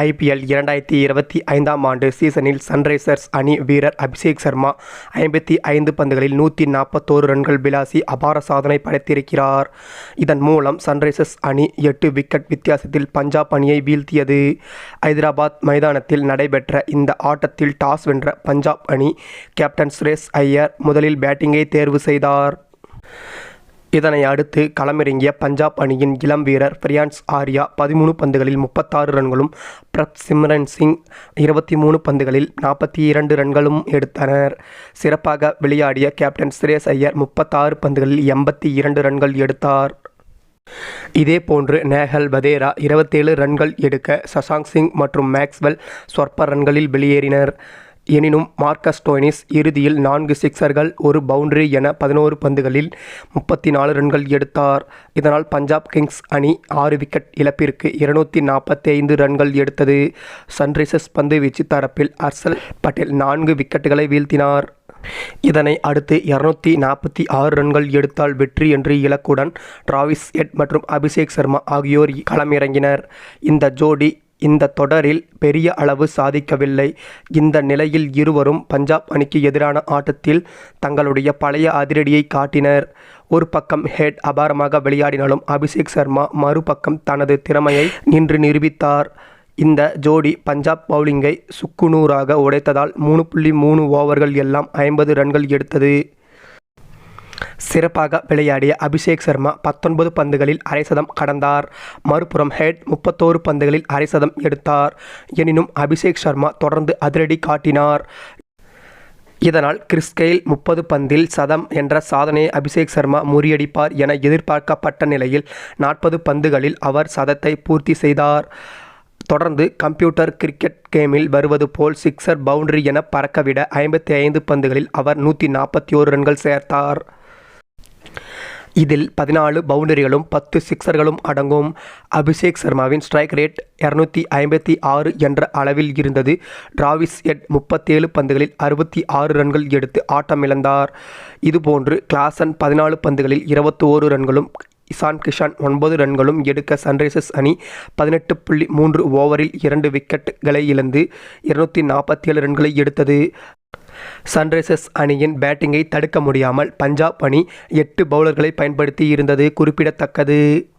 IPL இரண்டாயிரத்தி இருபத்தி ஐந்தாம் ஆண்டு சீசனில் சன்ரைசர்ஸ் அணி வீரர் அபிஷேக் சர்மா ஐம்பத்தி ஐந்து பந்துகளில் நூற்றி நாற்பத்தோரு ரன்கள் விளாசி அபார சாதனை படைத்திருக்கிறார். இதன் மூலம் சன்ரைசர்ஸ் அணி எட்டு விக்கெட் வித்தியாசத்தில் பஞ்சாப் அணியை வீழ்த்தியது. ஐதராபாத் மைதானத்தில் நடைபெற்ற இந்த ஆட்டத்தில் டாஸ் வென்ற பஞ்சாப் அணி கேப்டன் சுரேஷ் ஐயர் முதலில் பேட்டிங்கை தேர்வு செய்தார். இதனை அடுத்து களமிறங்கிய பஞ்சாப் அணியின் இளம் வீரர் பிரியான்ஸ் ஆர்யா பதிமூணு பந்துகளில் முப்பத்தாறு ரன்களும் பிரப் சிம்ரன் சிங் இருபத்தி மூணு பந்துகளில் நாற்பத்தி இரண்டு ரன்களும் எடுத்தனர். சிறப்பாக விளையாடிய கேப்டன் சுரேஷ் ஐயர் முப்பத்தாறு பந்துகளில் எண்பத்தி இரண்டு ரன்கள் எடுத்தார். இதேபோன்று நேஹல் பதேரா இருபத்தேழு ரன்கள் எடுக்க சசாங் சிங் மற்றும் மேக்ஸ்வெல் சொற்ப ரன்களில் வெளியேறினர். எனினும் மார்க்கஸ் டோனிஸ் இறுதியில் நான்கு சிக்சர்கள் ஒரு பவுண்டரி என பதினோரு பந்துகளில் முப்பத்தி நாலு ரன்கள் எடுத்தார். இதனால் பஞ்சாப் கிங்ஸ் அணி ஆறு விக்கெட் இழப்பிற்கு இருநூற்றி நாற்பத்தி ஐந்து ரன்கள் எடுத்தது. சன்ரைசர்ஸ் பந்து வீச்சு தரப்பில் அர்சல் பட்டேல் நான்கு விக்கெட்டுகளை வீழ்த்தினார். இதனை அடுத்து இருநூத்தி நாற்பத்தி ஆறு ரன்கள் எடுத்தால் வெற்றி என்று இலக்குடன் டிராவிஸ் எட் மற்றும் அபிஷேக் சர்மா ஆகியோர் களமிறங்கினர். இந்த ஜோடி இந்த தொடரில் பெரிய அளவு சாதிக்கவில்லை. இந்த நிலையில் இருவரும் பஞ்சாப் அணிக்கு எதிரான ஆட்டத்தில் தங்களுடைய பழைய அதிரடியை காட்டினர். ஒரு பக்கம் ஹெட் அபாரமாக விளையாடினாலும் அபிஷேக் சர்மா மறுபக்கம் தனது திறமையை நின்று நிரூபித்தார். இந்த ஜோடி பஞ்சாப் பவுலிங்கை சுக்குநூறாக உடைத்ததால் மூணு புள்ளி மூணு ஓவர்கள் எல்லாம் ஐம்பது ரன்கள் எடுத்தது. சிறப்பாக விளையாடிய அபிஷேக் சர்மா பத்தொன்பது பந்துகளில் அரை சதம் கடந்தார். மறுபுறம் ஹெட் முப்பத்தோரு பந்துகளில் அரை சதம் எடுத்தார். எனினும் அபிஷேக் சர்மா தொடர்ந்து அதிரடி காட்டினார். இதனால் கிறிஸ்கெயில் முப்பது பந்தில் சதம் என்ற சாதனையை அபிஷேக் சர்மா முறியடிப்பார் என எதிர்பார்க்கப்பட்ட நிலையில் நாற்பது பந்துகளில் அவர் சதத்தை பூர்த்தி செய்தார். தொடர்ந்து கம்ப்யூட்டர் கிரிக்கெட் கேமில் வருவது போல் சிக்ஸர் பவுண்டரி என பறக்கவிட ஐம்பத்தி ஐந்து பந்துகளில் அவர் நூற்றி நாற்பத்தி ஓரு ரன்கள் சேர்த்தார். இதில் பதினாலு பவுண்டரிகளும் பத்து சிக்சர்களும் அடங்கும். அபிஷேக் சர்மாவின் ஸ்ட்ரைக் ரேட் இரநூத்தி ஐம்பத்தி ஆறு என்ற அளவில் இருந்தது. டிராவிஸ் எட் முப்பத்தேழு பந்துகளில் அறுபத்தி ஆறு ரன்கள் எடுத்து ஆட்டமிழந்தார் இதுபோன்று கிளாசன் பதினாலு பந்துகளில் இருபத்தி ஓரு ரன்களும் இசான் கிஷான் ஒன்பது ரன்களும் எடுக்க சன்ரைசர்ஸ் அணி பதினெட்டு புள்ளி மூன்று ஓவரில் இரண்டு விக்கெட்டுகளை இழந்து இருநூற்றி நாற்பத்தி ஏழு ரன்களை எடுத்தது. சன்ரைசர்ஸ் அணியின் பேட்டிங்கை தடுக்க முடியாமல் பஞ்சாப் அணி எட்டு பவுலர்களை பயன்படுத்தி இருந்தது குறிப்பிடத்தக்கது.